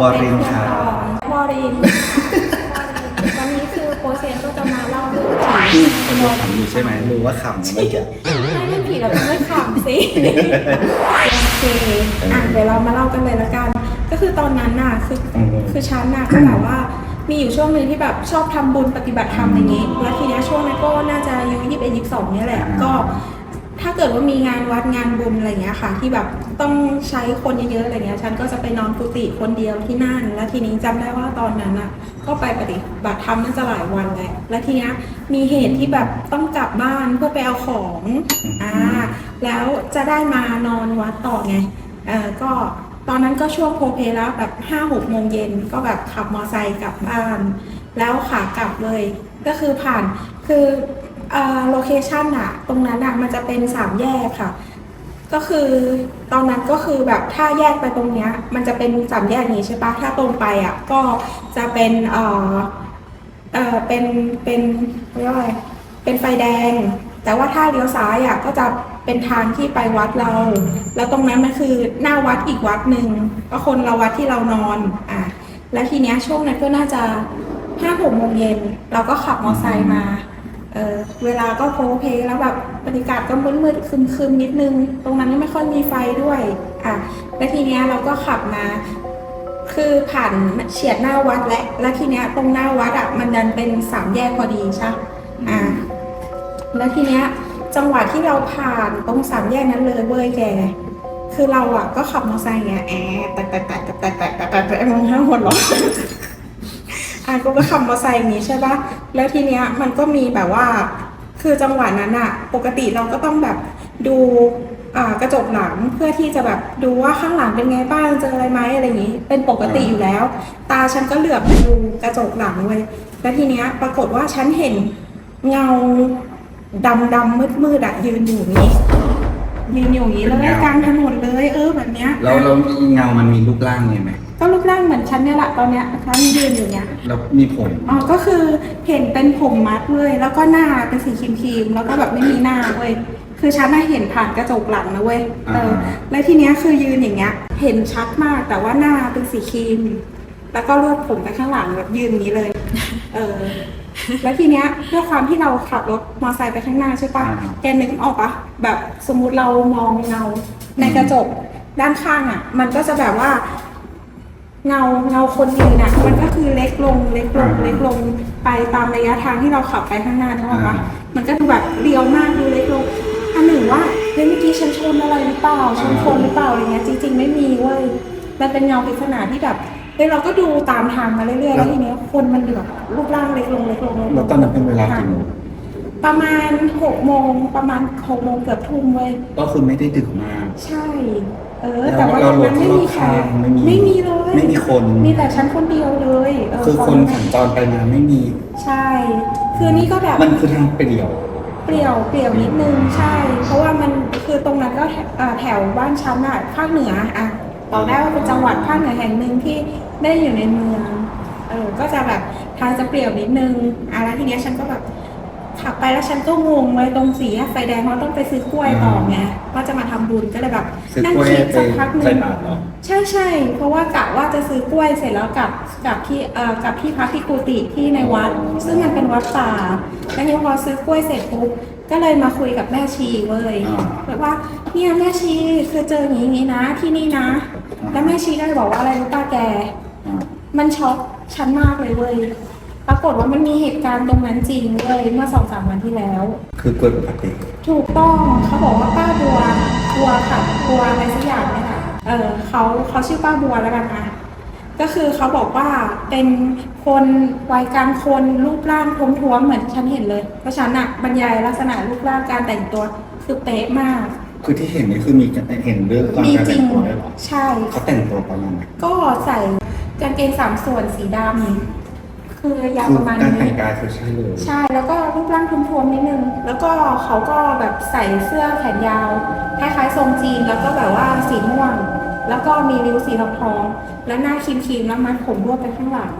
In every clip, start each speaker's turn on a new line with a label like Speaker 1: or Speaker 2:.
Speaker 1: วรินทร์ครับ
Speaker 2: วอรินวันนี้คือโปรเซนก็จะมาเล่าเรื่อง
Speaker 1: ที่คนดูขำอยู่ใช่ไหมรู้ว่าขำนะเมื่อกี้
Speaker 2: ไม่เรื่ผีเราไม่ขำสิโอเคอะเดี๋ยวเรามาเล่ากันเลยละกัน ก็คือตอนนั้นน่ะคือคือฉันน่ะก็แบบว่ามีอยู่ช่วงหนึ่งที่แบบชอบทำบุญปฏิบัติธรรมอย่างงี้ แล้วทีเนี้ยช่วงนั้นก็น่าจะอายุยี่สิบเอ็ดยี่สิบสองเนี่ยแหละ ก็ ถ้าเกิดว่ามีงานวัดงานบุญอะไรเงี้ยค่ะ ที่แบบต้องใช้คนเยอะๆอะไรเงี้ยฉันก็จะไปนอนกุฏิคนเดียวที่นั่น แล้วทีนี้จำได้ว่าตอนนั้นอะก็ไปปฏิบัติธรรมน่าจะหลายวันแหละแล้วทีนี้มีเหตุที่แบบต้องกลับบ้านเพื่อไปเอาของอ่าแล้วจะได้มานอนวัดต่อไงเออก็ตอนนั้นก็ช่วงโพเพแล้วแบบห้าหกโมงเย็นก็แบบขับมอไซค์กลับบ้าน แล้วขากลับเลยก็คือผ่านคือ โลเคชันอะตรงนั้นอะมันจะเป็นสามแยกค่ะ ก็คือตอนนั้นก็คือแบบถ้าแยกไปตรงเนี้ย มันจะเป็นสามแยกนี้ใช่ปะถ้าตรงไปอะก็จะเป็นเอ่อเอ่อเป็นเป็นเรียกว่าอะไรเป็นไฟแดง แต่ว่าถ้าเลี้ยวซ้ายอะก็จะเป็นทางที่ไปวัดเรา แล้วตรงนั้นมันคือหน้าวัดอีกวัดหนึ่งก็คนละวัดที่เรานอนอะแล้วทีเนี้ยช่วงนั้นก็น่าจะห้าหกโมงเย็นเราก็ขับมอเตอร์ไซค์มา เออเวลาก็โพลเพลแล้วแบบบรรยากาศก็มืดๆคึมๆนิดนึง ตรงนั้นไม่ค่อยมีไฟด้วยอะแล้วทีเนี้ยเราก็ขับมา คือผ่านเฉียดหน้าวัดและแล้วทีเนี้ยตรงหน้าวัดอะมันดันเป็นสามแยกพอดีใช่ปะอะแล้วทีเนี้ยจังหวะที่เราผ่านตรงสามแยกนั้นเลยเว้ยแกคือเราอะก็ขับมอเตอร์ไซค์ไงแอะแตะแตะแตะแตะแตะแตะแตะแตะมึงห้าหัวเร้อนอะกูก็ขับมอเตอร์ไซค์อย่างนี้ใช่ปะ แล้วทีเนี้ยมันก็มีแบบว่า คือจังหวะนั้นอะปกติเราก็ต้องแบบดูอ่ากระจกหลังเพื่อที่จะแบบดูว่าข้างหลังเป็นไงบ้างเจออะไรไหมอะไรอย่างนี้ เป็นปกติอยู่แล้ว ตาฉันก็เหลือบไปดูกระจกหลังเลยแล้วทีเนี้ยปรากฏว่าฉันเห็นเงาดำดำมืดมืดๆอะยืนอยู่อย่างนี้ยืนอยู่อย่างนี้แล้วกลางถนนเลย เออแบบเนี้ย
Speaker 1: แล้วแล้วเงามันมีรูปร่างไงไหม
Speaker 2: ก็รูปร่างเหมือนฉันเนี่ยแหละตอนเนี้ยฉันยืนอยู่เนี้ย
Speaker 1: แล้วมีผม
Speaker 2: อ๋อก็คือเห็นเป็นผมมัดเลยแล้วก็หน้าเป็นสีครีมๆแล้วก็แบบไม่มีหน้าเว้ยคือฉันน่ะเห็นผ่านกระจกหลังนะเว้ยเออแล้วทีเนี้ยคือยืนอย่างเงี้ย เห็นชัดมากแต่ว่าหน้าเป็นสีครีม แล้วก็รวบผมไปข้างหลังแบบยืนอย่างนี้เลย เออ แล้วทีเนี้ยด้วยความที่เราขับรถมอเตอร์ไซค์ไปข้างหน้าใช่ปะแกนึกออกปะแบบสมมุติเรามองเงาในกระจกด้านข้างอะ มันก็จะแบบว่า เงาเงาคนยืนน่ะมันก็คือเล็กลงเล็กลงเล็กลงไปตามระยะทางที่เราขับไปข้างหน้านึกออกปะมันก็ดูแบบเรียวมากดูเล็กลงอันหนึ่งว่าเฮ้ยเมื่อกี้ฉันชนอะไรหรือเปล่าฉันชนหรือเปล่าอะไรเงี้ยจริง ๆ ไม่มีเว้ยมันเป็นเงาปริศนาที่แบบเฮ้ยเราก็ดูตามทางมาเรื่อยๆแล้วทีเนี้ยคนมันแบบรูปร่างเล็กลงเล็กลงเล็กลง
Speaker 1: แล้วตอนนั้นเป็นเวลากี่โมง
Speaker 2: ประมาณหกโมงประมาณหกโมงเกือบทุ่มเว้ย
Speaker 1: ก็คือไม่ได้ดึกมาก
Speaker 2: ใช่ เออ แต่ว่าตอนนั้นไม่มีใคร
Speaker 1: ไม่มี
Speaker 2: ไม่มีเลย
Speaker 1: ไม่มีคน
Speaker 2: มีแต่ฉันคนเดียวเลยเคื
Speaker 1: อคนสัญจรไปมาไม่มี
Speaker 2: ใช่ คือนี่ก็แบบ
Speaker 1: มันคือทางเปลี่ยว
Speaker 2: เปลี่ยวเปลี่ยวนิดนึงใช่ เพราะว่ามันคือตรงนั้นก็แถอ่าแถวบ้านฉันอะภาคเหนืออะบอกได้ว่าเป็นจังหวัดภาคเหนือแห่งหนึ่งที่ได้อยู่ในเมืองเออก็จะแบบทางจะเปลี่ยวนิดนึงอะแล้วทีเนี้ยฉันก็แบบ ขับไปแล้วฉันก็งงเลยตรงสีแยกไฟแดงเพราะต้องไปซื้อกล้วยต่อไงว่าจะมาทำบุญก็เลยแบบ
Speaker 1: ซื้อ
Speaker 2: นั่ง
Speaker 1: กล้วย
Speaker 2: คิด
Speaker 1: ไป
Speaker 2: สักพักหนึ่
Speaker 1: ใส่
Speaker 2: ง
Speaker 1: บาตรเหรอ
Speaker 2: ใช่ใช่เพราะว่ากะว่าจะซื้อกล้วยเสร็จแล้วกลับกลับที่เอ่อกลับที่พักที่กุฏิที่ในวัด ซึ่งมันเป็นวัดป่าแล้วทีนี้พอซื้อกล้วยเสร็จปุ๊บก็เลยมาคุยกับแม่ชีเว้ย
Speaker 1: อ่า
Speaker 2: แบบว่าเนี่ยแม่ชีคือเจออย่างนี้อย่างนี้นะที่นี่นะ แล้วแม่ชีก็เลยบอกว่าอะไรรู้ป้าแก
Speaker 1: อ่า
Speaker 2: มันช็อกฉันมากเลยเว้ย ปรากฏว่ามันมีเหตุการณ์ตรงนั้นจริงเลยเมื่อสองสามวันที่แล้ว
Speaker 1: คือกล้วยปกติ
Speaker 2: ถูกต้องเขาบอกว่าป้าบัวบัวค่ะบัวอะไรสักอย่างเนี่ยค่ะเออเขาเขาชื่อป้าบัวแล้วกันนะก็คือเขาบอกว่าเป็นคนวัยกลางคนรูปร่างท้วมๆเหมือนฉันเห็นเลย เพราะฉันอะบรรยายลักษณะรูปร่างการแต่งตัวคือเป๊ะมาก
Speaker 1: คือที่เห็นนี่คือมีเห็นเรื่องตอน
Speaker 2: มี
Speaker 1: การ
Speaker 2: จริ
Speaker 1: แต่
Speaker 2: ง
Speaker 1: งตัวด้วยเหรอ
Speaker 2: ใช่
Speaker 1: เขาแต่งตัวประมาณไหน
Speaker 2: ก็ใส่กางเกงสามส่วนสีดำ คือยาว
Speaker 1: คือ
Speaker 2: ประมาณ
Speaker 1: การ
Speaker 2: นี้
Speaker 1: แต่งกายคือใช่เลย
Speaker 2: ใช่แล้วก็รูปร่างทุ้มๆนิดนึง แล้วก็เขาก็แบบใส่เสื้อแขนยาวคล้ายๆทรงจีนแล้วก็แบบว่าสีม่วง แล้วก็มีริ้วสีทองทองๆแล้วหน้าครีมๆแล้วมัดผมรวบไปข้างหลัง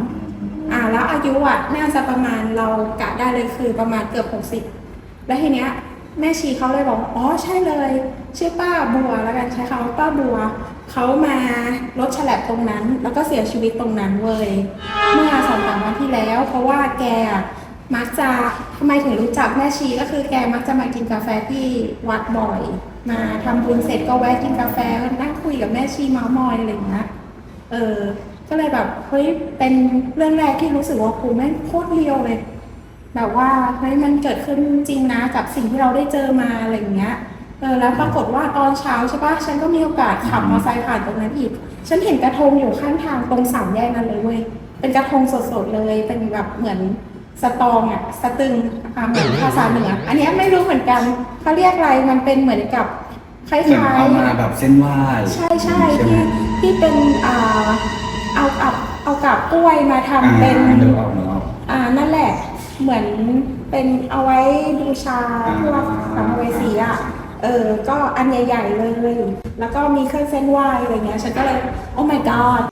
Speaker 2: อ่า แล้วอายุอะน่าจะประมาณเรากะได้เลยคือประมาณเกือบหกสิบแล้วทีเนี้ยแม่ชีเขาเลยบอกว่าอ๋อใช่เลย ชื่อป้าบัวแล้วกันใช้คำว่าป้าบัว เขามารถฉลับตรงนั้น แล้วก็เสียชีวิตตรงนั้นเว้ยเมื่อสองสามวันที่แล้ว เพราะว่าแกมักจะทำไมถึงรู้จักแม่ชีก็คือแกมักจะมากินกาแฟที่วัดบ่อย มาทำบุญเสร็จก็แวะกินกาแฟนั่งคุยกับแม่ชีเมามอยอะไรอย่างเงี้ยเออ ก็เลยแบบเฮ้ยเป็นเรื่องแรกที่รู้สึกว่าครูแม่งโคตรเรียวเลยแบบว่าเฮ้ยมันเกิดขึ้นจริงนะกับสิ่งที่เราได้เจอมาอะไรอย่างเงี้ย เออแล้วปรากฏว่าตอนเช้าใช่ปะฉันก็มีโอกาสขับมอเตอร์ไซค์ผ่านตรงนั้นอีก ฉันเห็นกระทงอยู่ข้างทางตรงสามแยกนั้นเลยเว้ยเป็นกระทงสดๆเลย เป็นแบบเหมือนสตองอะสตึงอะเหมือนภาษาเหนืออันเนี้ยไม่รู้เหมือนกันเขาเรียกอะไรมันเป็นเหมือนกับคล้
Speaker 1: เหมือนา
Speaker 2: ย
Speaker 1: เอามา
Speaker 2: ๆ
Speaker 1: แบบเส้นไหว้
Speaker 2: ใช่ใช่
Speaker 1: ไหม
Speaker 2: ที่ที่เป็นอ่าเอาเอาเอากับกล้วยมาทำ
Speaker 1: อ่า
Speaker 2: เป็น
Speaker 1: เดี๋ยวออกเดี๋ยวออก
Speaker 2: อ่านั่นแหละเหมือนเป็นเอาไว้บูชาพวกสัมภเวสีอะ เออ ก็อันใหญ่ ๆ เลย แล้วก็มีเครื่องเส้นไหว้อะไรเงี้ย ฉันก็เลย โอ้ my god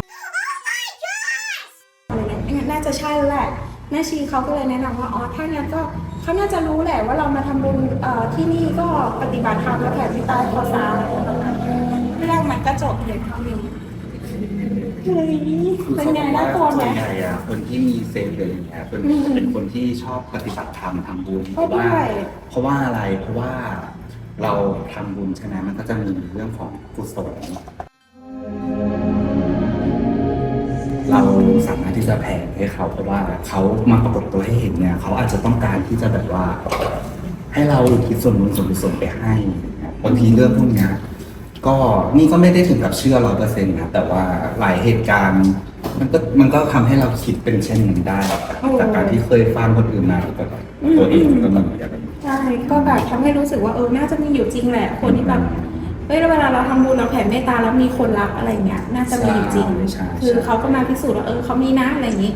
Speaker 2: อะไรเงี้ยงั้นน่าจะใช่แล้วแหละแม่ชีเขาก็เลยแนะนำว่า อ๋อ ถ้างั้นก็เขาน่าจะรู้แหละว่าเรามาทำบุญเอ่อที่นี่ก็ปฏิบัติธรรมและแผ่เมตตาขอสารเรื่องมันก็จบเลยเท่านี้เฮ้ย
Speaker 1: คือ
Speaker 2: เป็น
Speaker 1: เขา
Speaker 2: ไง
Speaker 1: บอก
Speaker 2: น่า
Speaker 1: ว่าก
Speaker 2: ลัวไหม
Speaker 1: ส่วนใหญ่อะคนที่มีเซนส์อะไรอย่างเงี้ยเป็น
Speaker 2: อืม
Speaker 1: เป็นคนที่ชอบปฏิบัติธรรมทำบุญเพ
Speaker 2: ก็
Speaker 1: ราะว่า
Speaker 2: ด้วย
Speaker 1: เพราะว่าอะไรเพราะว่า เราทำบุญใช่ไหมมันก็จะมีเรื่องของกุศลเราสามารถที่จะแผ่ให้เขาเพราะว่าเขามาปรากฏตัวให้เห็นเนี่ย เขาอาจจะต้องการที่จะแบบว่า ให้เราอุทิศส่วนบุญส่วนกุศลไปให้นะบางทีเรื่องพวกเนี้ยก็นี่ก็ไม่ได้ถึงกับเชื่อร้อยเปอร์เซ็นต์นะแต่ว่าหลายเหตุการณ์ มันก็มันก็ทำให้เราคิดเป็นเช่นนั้นได้จากการที่เคยฟังคนอื่นมาแล้วก็ตัวเองก็มันเหมือนกัน
Speaker 2: ใช่ก็แบบทำให้รู้สึกว่าเออน่าจะมีอยู่จริงแหละ คนที่แบบเฮ้ยแล้วเวลาเราทำบุญเราแผ่เมตตาแล้วมีคนรักอะไรเงี้ยน่าจะมีอยู่จริง
Speaker 1: ใช่ใช่
Speaker 2: คือเขาก็มาพิสูจน์ว่าเออเขามีนะอะไรอย่างงี้